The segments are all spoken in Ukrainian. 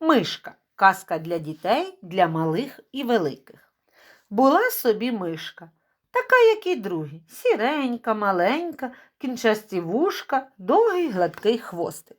Мишка казка для дітей, для малих і великих. Була собі мишка, така, як і другі, сіренька, маленька, кінчасті вушка, довгий гладкий хвостик.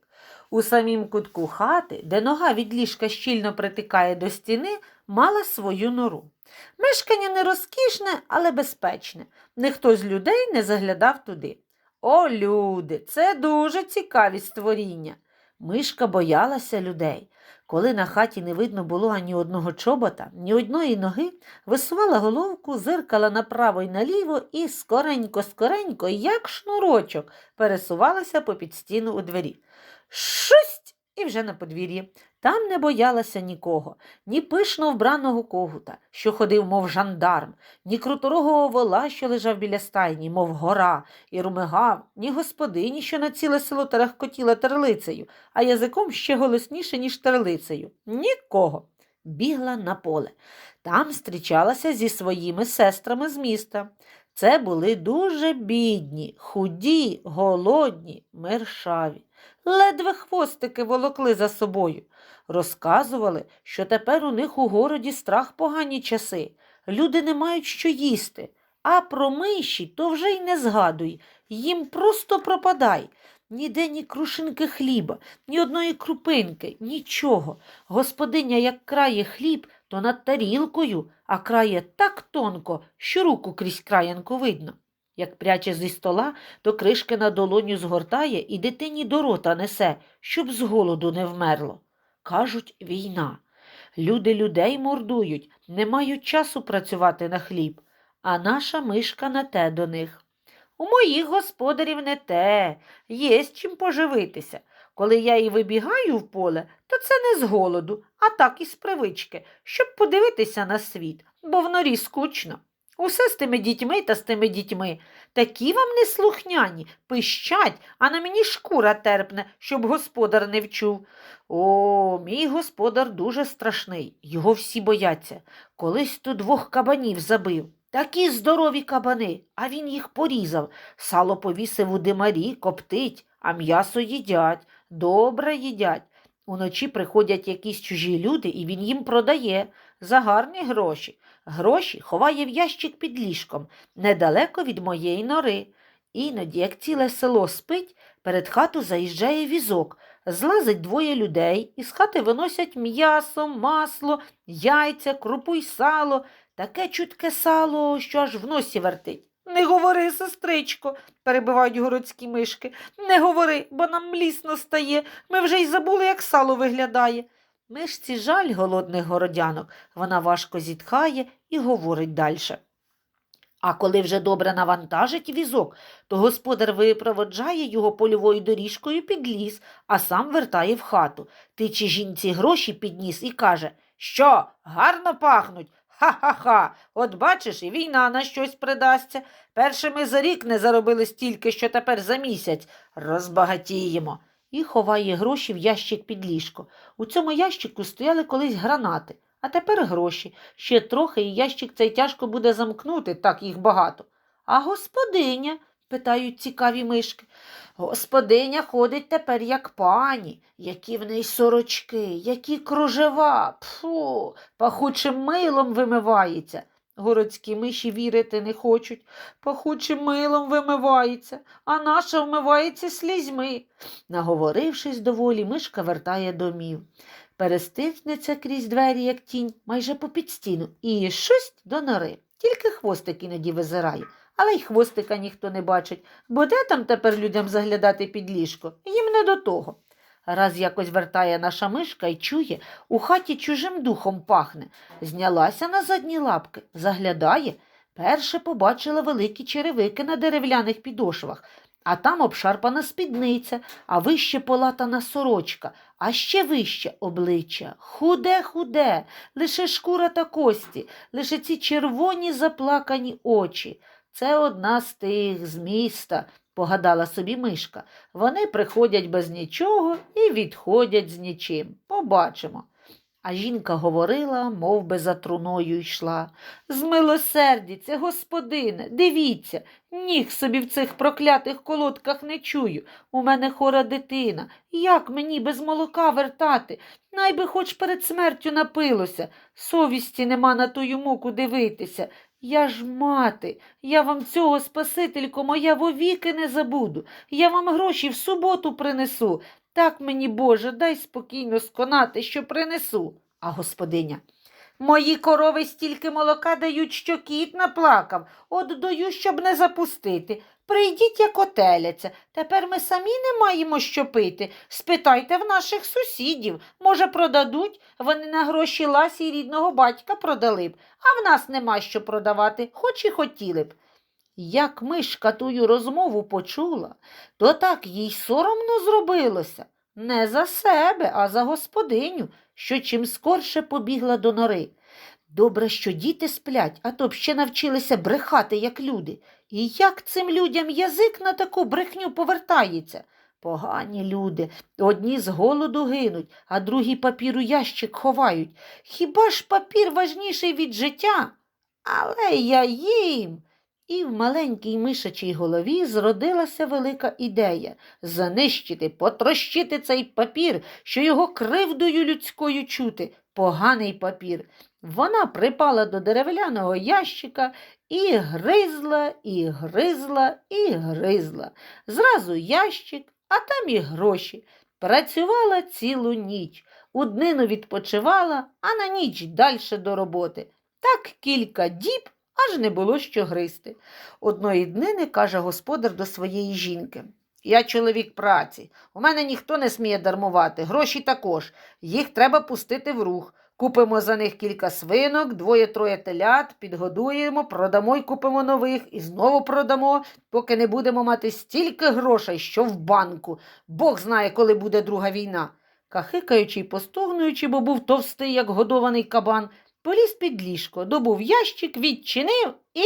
У самім кутку хати, де нога від ліжка щільно притикає до стіни, мала свою нору. Мешкання не розкішне, але безпечне. Ніхто з людей не заглядав туди. О, люди, це дуже цікаві створіння. Мишка боялася людей. Коли на хаті не видно було ані одного чобота, ні одної ноги, висувала головку, зиркала направо й наліво і скоренько-скоренько, як шнурочок, пересувалася попід стіну у двері. Шусть! І вже на подвір'ї. Там не боялася нікого, ні пишно вбраного когута, що ходив, мов жандарм, ні круторогого вола, що лежав біля стайні, мов гора, і румигав, ні господині, що на ціле село терехкотіла терлицею, а язиком ще голосніше, ніж терлицею. Нікого. Бігла на поле. Там зустрічалася зі своїми сестрами з міста. Це були дуже бідні, худі, голодні, мершаві. Ледве хвостики волокли за собою. Розказували, що тепер у них у городі страх погані часи. Люди не мають що їсти. А про миші то вже й не згадуй. Їм просто пропадай. Ніде ні крушинки хліба, ні одної крупинки, нічого. Господиня, як крає хліб, то над тарілкою, а крає так тонко, що руку крізь краянку видно. Як пряче зі стола, то кришки на долоню згортає і дитині до рота несе, щоб з голоду не вмерло. Кажуть, війна. Люди людей мордують, не мають часу працювати на хліб, а наша мишка на те до них. У моїх господарів не те, є з чим поживитися. Коли я і вибігаю в поле, то це не з голоду, а так із привички, щоб подивитися на світ, бо в норі скучно. Усе з тими дітьми та з тими дітьми. Такі вам неслухняні, пищать, а на мені шкура терпне, щоб господар не вчув. О, мій господар дуже страшний, його всі бояться. Колись тут двох кабанів забив. Такі здорові кабани, а він їх порізав. Сало повісив у димарі, коптить, а м'ясо їдять, добре їдять. Уночі приходять якісь чужі люди, і він їм продає за гарні гроші. Гроші ховає в ящик під ліжком, недалеко від моєї нори. Іноді, як ціле село спить, перед хату заїжджає візок, злазить двоє людей, із хати виносять м'ясо, масло, яйця, крупу й сало, таке чутке сало, що аж в носі вертить. Не говори, сестричко, перебивають городські мишки. Не говори, бо нам млісно стає. Ми вже й забули, як сало виглядає. Мишці жаль голодних городянок. Вона важко зітхає і говорить дальше. А коли вже добре навантажить візок, то господар випроводжає його польовою доріжкою під ліс, а сам вертає в хату, тиче жінці гроші підніс і каже Що, гарно пахнуть? Ха-ха-ха, от бачиш, і війна на щось придасться. Перше ми за рік не заробили стільки, що тепер за місяць. Розбагатіємо. І ховає гроші в ящик під ліжко. У цьому ящику стояли колись гранати, а тепер гроші. Ще трохи і ящик цей тяжко буде замкнути, так їх багато. А господиня? питають цікаві мишки. Господиня ходить тепер як пані, які в неї сорочки, які кружева, пфу, пахучим милом вимивається. Городські миші вірити не хочуть. Пахучим милом вимивається, а наша вмивається слізьми. Наговорившись доволі, мишка вертає домів. Перестигнеться крізь двері, як тінь, майже попід стіну, і шусть до нори. Тільки хвостик іноді визирає, але й хвостика ніхто не бачить, бо де там тепер людям заглядати під ліжко? Їм не до того. Раз якось вертає наша мишка і чує, у хаті чужим духом пахне. Знялася на задні лапки, заглядає. Перше побачила великі черевики на дерев'яних підошвах, а там обшарпана спідниця, а вище полатана сорочка, а ще вище обличчя. Худе, худе, лише шкура та кості, лише ці червоні заплакані очі. Це одна з тих з міста, погадала собі мишка. Вони приходять без нічого і відходять з нічим. Побачимо. А жінка говорила, мов би за труною йшла. Змилосердіться, господине, дивіться, ніг собі в цих проклятих колодках не чую. У мене хора дитина. Як мені без молока вертати? Найби хоч перед смертю напилося. Совісті нема на тую муку дивитися. Я ж мати, я вам цього, Спасителько, моя вовіки не забуду. Я вам гроші в суботу принесу. Так мені, Боже, дай спокійно сконати, що принесу. А господиня. Мої корови стільки молока дають, що кіт наплакав. От даю, щоб не запустити. Прийдіть, як отеляться. Тепер ми самі не маємо що пити. Спитайте в наших сусідів. Може, продадуть? Вони на гроші ласі рідного батька продали б, а в нас нема що продавати, хоч і хотіли б. Як мишка тую розмову почула, то так їй соромно зробилося. Не за себе, а за господиню, що чим скорше побігла до нори. Добре, що діти сплять, а то б ще навчилися брехати, як люди. І як цим людям язик на таку брехню повертається? Погані люди, одні з голоду гинуть, а другі папір у ящик ховають. Хіба ж папір важніший від життя? Але я їм. І в маленькій мишачій голові зродилася велика ідея занищити, потрощити цей папір, що його кривдою людською чути, поганий папір. Вона припала до деревляного ящика і гризла, і гризла, і гризла. Зразу ящик, а там і гроші. Працювала цілу ніч, у днину відпочивала, а на ніч дальше до роботи. Так кілька діб аж не було що гризти. Одної днини каже господар до своєї жінки. Я чоловік праці. У мене ніхто не сміє дармувати, гроші також. Їх треба пустити в рух. Купимо за них кілька свинок, двоє-троє телят, підгодуємо, продамо й купимо нових і знову продамо, поки не будемо мати стільки грошей, що в банку. Бог знає, коли буде друга війна. Кахикаючи й постогнуючи, бо був товстий, як годований кабан, поліз під ліжко, добув ящик, відчинив і.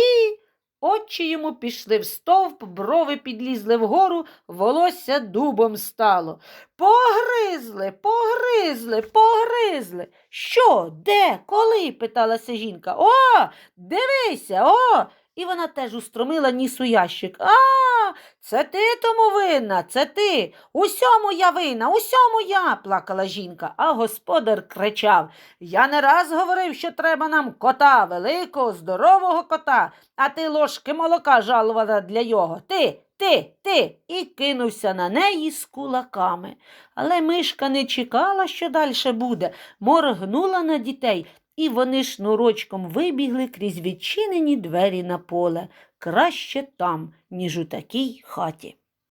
Очі йому пішли в стовп, брови підлізли вгору, волосся дубом стало. Погризли, погризли, погризли. Що, де, коли? питалася жінка. О, дивися, о. І вона теж устромила ніс у ящик. А, це ти тому винна, це ти. Усьому я винна, усьому я, плакала жінка, а господар кричав. Я не раз говорив, що треба нам кота, великого, здорового кота, а ти ложки молока жалувала для його. Ти, ти, ти. І кинувся на неї з кулаками. Але мишка не чекала, що далі буде, моргнула на дітей, і вони шнурочком вибігли крізь відчинені двері на поле. Краще там, ніж у такій хаті.